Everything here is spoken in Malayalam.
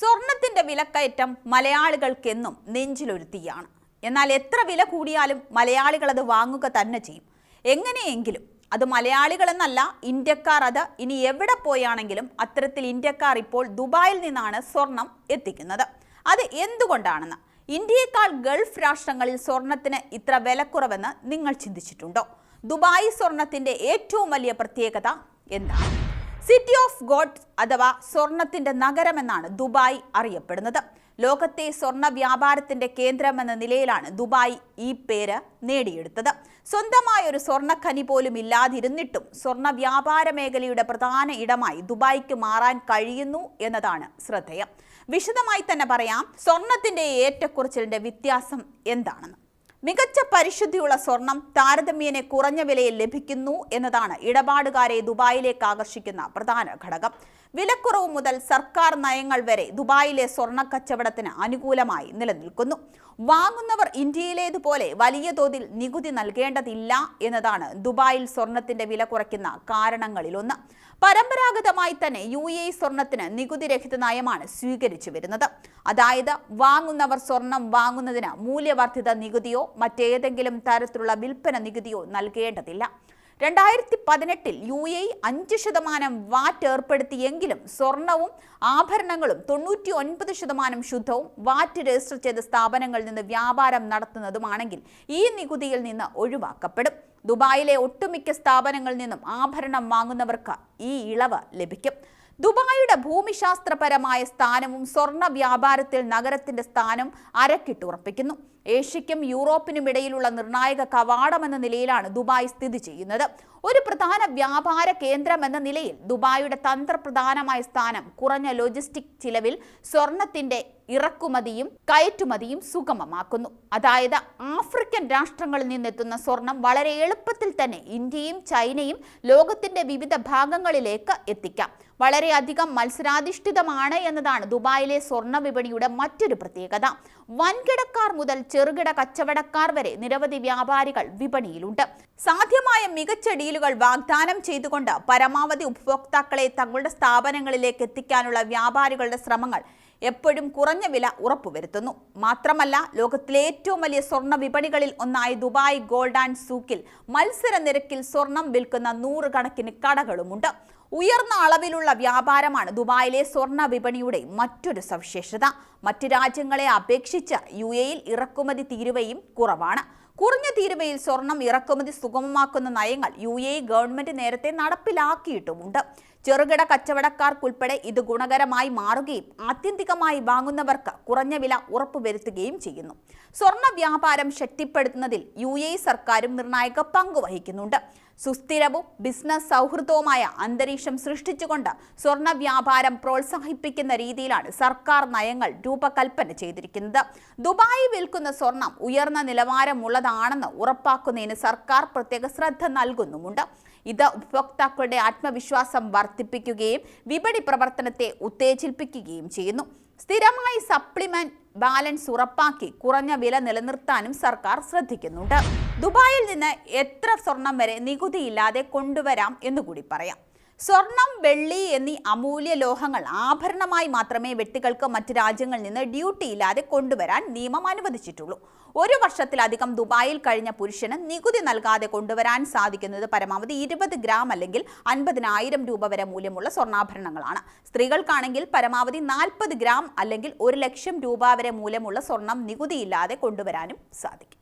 സ്വർണത്തിന്റെ വിലക്കയറ്റം മലയാളികൾക്കെന്നും നെഞ്ചിലൊരുത്തിയാണ്. എന്നാൽ എത്ര വില കൂടിയാലും മലയാളികൾ അത് വാങ്ങുക തന്നെ ചെയ്യും. എങ്ങനെയെങ്കിലും അത് മലയാളികളെന്നല്ല ഇന്ത്യക്കാർ അത് ഇനി എവിടെ പോയാണെങ്കിലും അത്തരത്തിൽ ഇന്ത്യക്കാർ ഇപ്പോൾ ദുബായിൽ നിന്നാണ് സ്വർണം എത്തിക്കുന്നത്. അത് എന്തുകൊണ്ടാണെന്ന്? ഇന്ത്യയേക്കാൾ ഗൾഫ് രാഷ്ട്രങ്ങളിൽ സ്വർണത്തിന് ഇത്ര വിലക്കുറവെന്ന് നിങ്ങൾ ചിന്തിച്ചിട്ടുണ്ടോ? ദുബായ് സ്വർണത്തിന്റെ ഏറ്റവും വലിയ പ്രത്യേകത എന്താണ്? സിറ്റി ഓഫ് ഗോഡ് അഥവാ സ്വർണത്തിന്റെ നഗരമെന്നാണ് ദുബായ് അറിയപ്പെടുന്നത്. ലോകത്തെ സ്വർണ വ്യാപാരത്തിന്റെ കേന്ദ്രമെന്ന നിലയിലാണ് ദുബായ് ഈ പേര് നേടിയെടുത്തത്. സ്വന്തമായ ഒരു സ്വർണഖനി പോലും ഇല്ലാതിരുന്നിട്ടും സ്വർണ വ്യാപാര മേഖലയുടെ പ്രധാന ഇടമായി ദുബായ്ക്ക് മാറാൻ കഴിയുന്നു എന്നതാണ് ശ്രദ്ധേയം. വിശദമായി തന്നെ പറയാം സ്വർണത്തിന്റെ ഏറ്റക്കുറച്ചിലിന്റെ വ്യത്യാസം എന്താണെന്ന്. മികച്ച പരിശുദ്ധിയുള്ള സ്വർണം താരതമ്യേന കുറഞ്ഞ വിലയിൽ ലഭിക്കുന്നു എന്നതാണ് ഇടപാടുകാരെ ദുബായിലേക്ക് ആകർഷിക്കുന്ന പ്രധാന ഘടകം. വിലക്കുറവ് മുതൽ സർക്കാർ നയങ്ങൾ വരെ ദുബായിലെ സ്വർണ കച്ചവടത്തിന് അനുകൂലമായി നിലനിൽക്കുന്നു. വാങ്ങുന്നവർ ഇന്ത്യയിലേതുപോലെ വലിയ തോതിൽ നികുതി നൽകേണ്ടതില്ല എന്നതാണ് ദുബായിൽ സ്വർണത്തിന്റെ വില കുറയ്ക്കുന്ന കാരണങ്ങളിലൊന്ന്. പരമ്പരാഗതമായി തന്നെ യു എ സ്വർണത്തിന് നികുതിരഹിത നയമാണ് സ്വീകരിച്ചു വരുന്നത്. അതായത് വാങ്ങുന്നവർ സ്വർണം വാങ്ങുന്നതിന് മൂല്യവർദ്ധിത നികുതിയോ മറ്റേതെങ്കിലും തരത്തിലുള്ള വിൽപ്പന നികുതിയോ നൽകേണ്ടതില്ല. രണ്ടായിരത്തി പതിനെട്ടിൽ യു എ അഞ്ച് ശതമാനം വാറ്റ് ഏർപ്പെടുത്തിയെങ്കിലും സ്വർണവും ആഭരണങ്ങളും തൊണ്ണൂറ്റി ഒൻപത് ശതമാനം ശുദ്ധവും വാറ്റ് രജിസ്റ്റർ ചെയ്ത സ്ഥാപനങ്ങളിൽ നിന്ന് വ്യാപാരം നടത്തുന്നതുമാണെങ്കിൽ ഈ നികുതിയിൽ നിന്ന് ഒഴിവാക്കപ്പെടും. ദുബായിലെ ഒട്ടുമിക്ക സ്ഥാപനങ്ങളിൽ നിന്നും ആഭരണം വാങ്ങുന്നവർക്ക് ഈ ഇളവ് ലഭിക്കും. ദുബായിയുടെ ഭൂമിശാസ്ത്രപരമായ സ്ഥാനവും സ്വർണ വ്യാപാരത്തിൽ നഗരത്തിന്റെ സ്ഥാനം അരക്കിട്ടുറപ്പിക്കുന്നു ഏഷ്യയ്ക്കും യൂറോപ്പിനും ഇടയിലുള്ള നിർണായക കവാടമെന്ന നിലയിലാണ് ദുബായ് സ്ഥിതി ചെയ്യുന്നത്. ഒരു പ്രധാന വ്യാപാര കേന്ദ്രം എന്ന നിലയിൽ ദുബായിയുടെ തന്ത്രപ്രധാനമായ സ്ഥാനം കുറഞ്ഞ ലോജിസ്റ്റിക് ചിലവിൽ സ്വർണത്തിന്റെ ഇറക്കുമതിയും കയറ്റുമതിയും സുഗമമാക്കുന്നു. അതായത് ആഫ്രിക്കൻ രാഷ്ട്രങ്ങളിൽ നിന്നെത്തുന്ന സ്വർണം വളരെ എളുപ്പത്തിൽ തന്നെ ഇന്ത്യയും ചൈനയും ലോകത്തിന്റെ വിവിധ ഭാഗങ്ങളിലേക്ക് എത്തിക്കാം. വളരെയധികം മത്സരാധിഷ്ഠിതമാണ് എന്നതാണ് ദുബായിലെ സ്വർണ വിപണിയുടെ മറ്റൊരു പ്രത്യേകത. വൻകിടക്കാർ മുതൽ ചെറുകിട കച്ചവടക്കാർ വരെ നിരവധി വ്യാപാരികൾ വിപണിയിലുണ്ട്. സാധ്യമായ മികച്ച ഡീലുകൾ വാഗ്ദാനം ചെയ്തുകൊണ്ട് പരമാവധി ഉപഭോക്താക്കളെ തങ്ങളുടെ സ്ഥാപനങ്ങളിലേക്ക് എത്തിക്കാനുള്ള വ്യാപാരികളുടെ ശ്രമങ്ങൾ എപ്പോഴും കുറഞ്ഞ വില ഉറപ്പുവരുത്തുന്നു. മാത്രമല്ല ലോകത്തിലെ ഏറ്റവും വലിയ സ്വർണ വിപണികളിൽ ഒന്നായ ദുബായ് ഗോൾഡ് ആൻഡ് സൂക്കിൽ മത്സര നിരക്കിൽ സ്വർണം വിൽക്കുന്ന നൂറുകണക്കിന് കടകളുമുണ്ട്. ഉയർന്ന അളവിലുള്ള വ്യാപാരമാണ് ദുബായിലെ സ്വർണ വിപണിയുടെ മറ്റൊരു സവിശേഷത. മറ്റ് രാജ്യങ്ങളെ അപേക്ഷിച്ച് യു എയിൽ ഇറക്കുമതി തീരുവയും കുറവാണ്. കുറഞ്ഞ തീരുവയിൽ സ്വർണം ഇറക്കുമതി സുഗമമാക്കുന്ന നയങ്ങൾ യു എ ഗവൺമെന്റ് നേരത്തെ നടപ്പിലാക്കിയിട്ടുമുണ്ട്. ചെറുകിട കച്ചവടക്കാർക്കുൾപ്പെടെ ഇത് ഗുണകരമായി മാറുകയും ആത്യന്തികമായി വാങ്ങുന്നവർക്ക് കുറഞ്ഞ വില ഉറപ്പുവരുത്തുകയും ചെയ്യുന്നു. സ്വർണ വ്യാപാരം ശക്തിപ്പെടുത്തുന്നതിൽ യു എ സർക്കാരും നിർണായക പങ്ക് വഹിക്കുന്നുണ്ട്. സുസ്ഥിരവും ബിസിനസ് സൗഹൃദവുമായ അന്തരീക്ഷം സൃഷ്ടിച്ചുകൊണ്ട് സ്വർണ വ്യാപാരം പ്രോത്സാഹിപ്പിക്കുന്ന രീതിയിലാണ് സർക്കാർ നയങ്ങൾ രൂപകൽപ്പന ചെയ്തിരിക്കുന്നത്. ദുബായി വിൽക്കുന്ന സ്വർണം ഉയർന്ന നിലവാരമുള്ളതാണെന്ന് ഉറപ്പാക്കുന്നതിന് സർക്കാർ പ്രത്യേക ശ്രദ്ധ നൽകുന്നുമുണ്ട്. ഇത് ഉപഭോക്താക്കളുടെ ആത്മവിശ്വാസം വർദ്ധിപ്പിക്കുകയും വിപണി പ്രവർത്തനത്തെ ഉത്തേജിപ്പിക്കുകയും ചെയ്യുന്നു. സ്ഥിരമായി സപ്ലിമെന്റ് ബാലൻസ് ഉറപ്പാക്കി കുറഞ്ഞ വില നിലനിർത്താനും സർക്കാർ ശ്രദ്ധിക്കുന്നുണ്ട്. ദുബായിൽ നിന്ന് എത്ര സ്വർണം വരെ നികുതിയില്ലാതെ കൊണ്ടുവരാം എന്നുകൂടി പറയാം. സ്വർണം വെള്ളി എന്നീ അമൂല്യ ലോഹങ്ങൾ ആഭരണമായി മാത്രമേ വ്യക്തികൾക്ക് മറ്റ് രാജ്യങ്ങളിൽ നിന്ന് ഡ്യൂട്ടി ഇല്ലാതെ കൊണ്ടുവരാൻ നിയമം അനുവദിച്ചിട്ടുള്ളൂ. ഒരു വർഷത്തിലധികം ദുബായിൽ കഴിഞ്ഞ പുരുഷന് നികുതി നൽകാതെ കൊണ്ടുവരാൻ സാധിക്കുന്നത് പരമാവധി ഇരുപത് ഗ്രാം അല്ലെങ്കിൽ അൻപതിനായിരം രൂപ വരെ മൂല്യമുള്ള സ്വർണാഭരണങ്ങളാണ്. സ്ത്രീകൾക്കാണെങ്കിൽ പരമാവധി നാൽപ്പത് ഗ്രാം അല്ലെങ്കിൽ ഒരു ലക്ഷം രൂപ വരെ മൂല്യമുള്ള സ്വർണം നികുതിയില്ലാതെ കൊണ്ടുവരാനും സാധിക്കും.